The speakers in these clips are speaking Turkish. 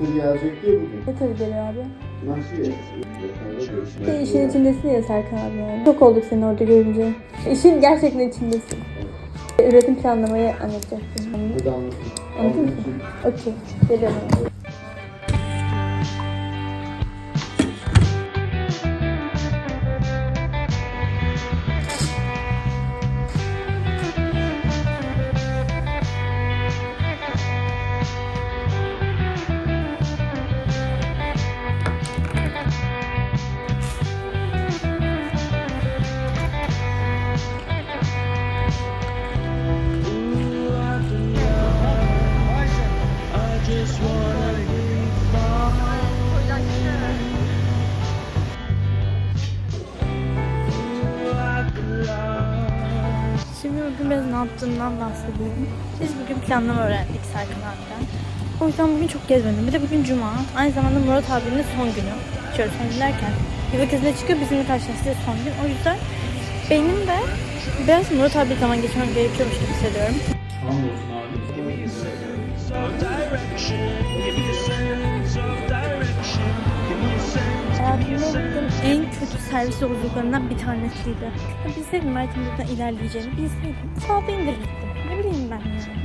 Tır gelecek diye bugün. Ne tabii geliyor abi? Nasıl? Bir de işin içindesin ya Serkan abi yani. Çok olduk seni orada görünce. İşin gerçekten içindesin. Üretim planlamayı anlatacaktım. Anladın mı? Okey. Geliyorum. Biraz ne yaptığından bahsedeyim. Biz bugün planlama öğrendik Serkan abiden. O yüzden bugün çok gezmedim. Bir de bugün cuma. Aynı zamanda Murat abinin son günü. Şöyle son gün derken yıllık izne çıkıyor bizimle karşılaştığı son gün. O yüzden benim de biraz Murat abi zaman geçirmem gerekiyormuş gibi hissediyorum. Hamdolsun abi. Yaptığım en kötü servis yolculuklarından bir tanesiydi. Bilseydim Mert'in buradan ilerleyeceğini bilseydim. Sağda indirirdim. Ne bileyim ben ya.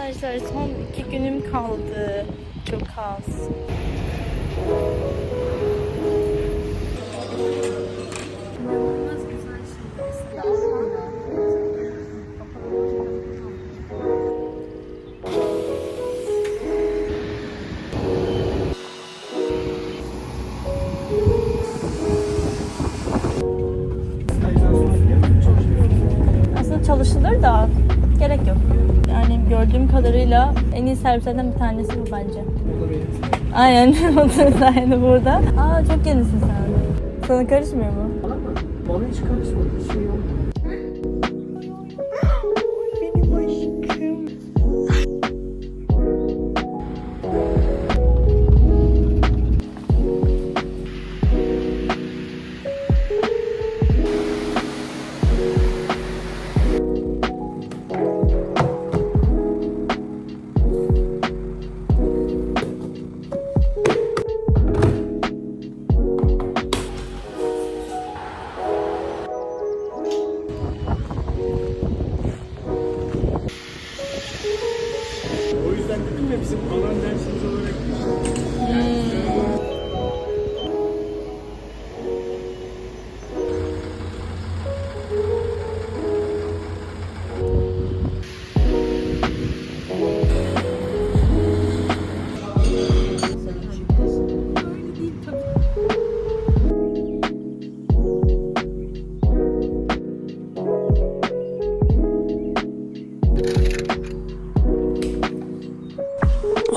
Arkadaşlar son iki günüm kaldı. Çok az. Gördüğüm kadarıyla en iyi servislerden bir tanesi bu bence. Aynen. Sayende burada. Aa çok yenisin sen. Sana karışmıyor mu? Bana hiç karışmadı. Bir şey yok.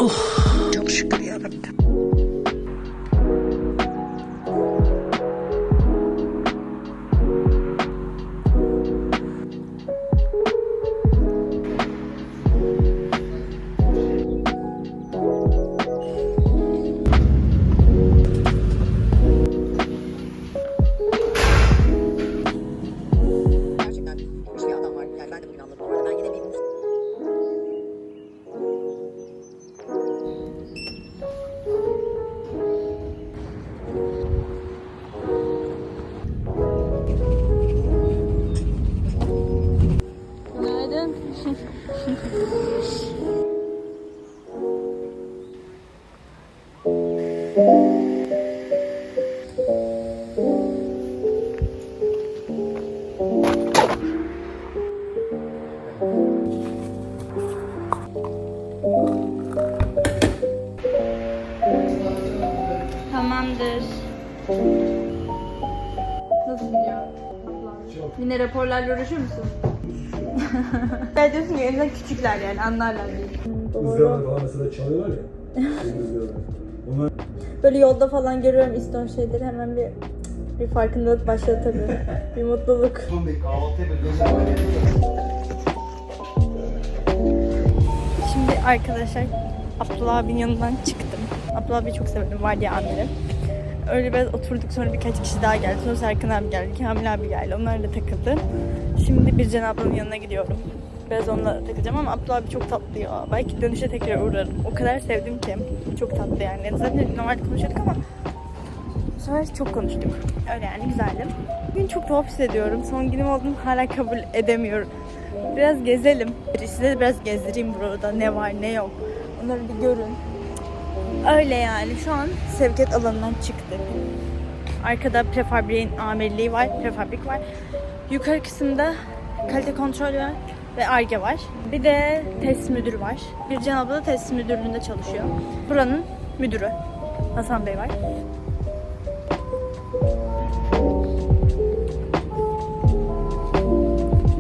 উহ শুক্রিয়া Tamamdır. Nasıl ya? Yine raporlarla uğraşıyor musun? ben diyorsun ki elinden küçükler yani anlarlar diye. Izgaralar falan mesela çalıyorlar ya. Onlar Böyle yolda falan görüyorum iston şeyleri hemen bir bir farkındalık başlatıyor. bir mutluluk. Şimdi arkadaşlar Abdullah abinin yanından çıktım. Abdullah abi çok severim var ya amiri. Öyle biraz oturduk sonra birkaç kişi daha geldi. Sonra Serkan abi geldi, Kamil abi geldi. Onlarla takıldı. Şimdi Bircan ablanın yanına gidiyorum. Biraz onunla takılacağım ama Abdullah abi çok tatlı ya. Belki dönüşe tekrar uğrarım. O kadar sevdim ki. Çok tatlı yani. Zaten normalde konuşuyorduk ama sefer çok konuştuk. Öyle yani güzeldi. Bugün çok tuhaf hissediyorum. Son günüm olduğunu hala kabul edemiyorum. Biraz gezelim. Size de biraz gezdireyim burada. Ne var ne yok. Onları bir görün. Öyle yani. Şu an sevkiyat alanından çıktık. Arkada prefabriğin amirliği var. Prefabrik var. Yukarı kısımda kalite kontrol var ve ARGE var. Bir de test müdürü var. Bir Can abla da test müdürlüğünde çalışıyor. Buranın müdürü Hasan Bey var.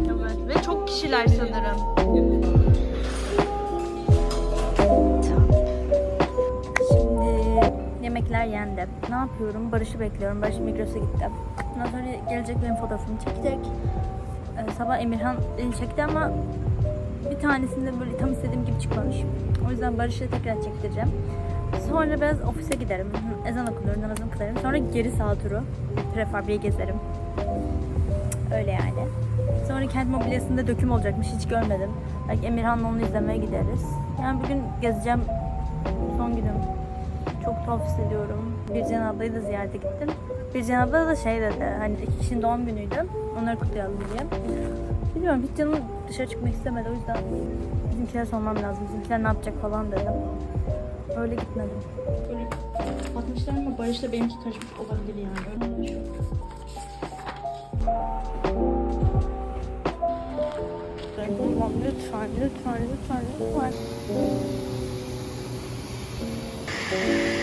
Evet ve çok kişiler sanırım. Yemekler yendi. Ne yapıyorum? Barış'ı bekliyorum. Barış Migros'a gitti. Ondan sonra gelecek benim fotoğrafımı çekecek. Ee, sabah Emirhan beni çekti ama bir tanesinde böyle tam istediğim gibi çıkmamış. O yüzden Barış'ı tekrar çektireceğim. Sonra biraz ofise giderim. Ezan okunur, namazımı kılarım. Sonra geri sağ turu. Prefabriye gezerim. Öyle yani. Sonra kent mobilyasında döküm olacakmış hiç görmedim. Belki Emirhan'la onu izlemeye gideriz. Yani bugün gezeceğim son günüm. Çok tuhaf hissediyorum. Bircan ablayı da ziyarete gittim. Bircan abla da şey dedi hani iki kişinin doğum günüydü. Onları kutlayalım diye. Bilmiyorum hiç canım dışarı çıkmak istemedi o yüzden bizimkiler sormam lazım. Bizimkiler ne yapacak falan dedim. Öyle gitmedim. Böyle atmışlar ama Barış'la benimki karışmış olabilir yani. Öyle. Tamam lütfen, lütfen, lütfen, lütfen. Thank you.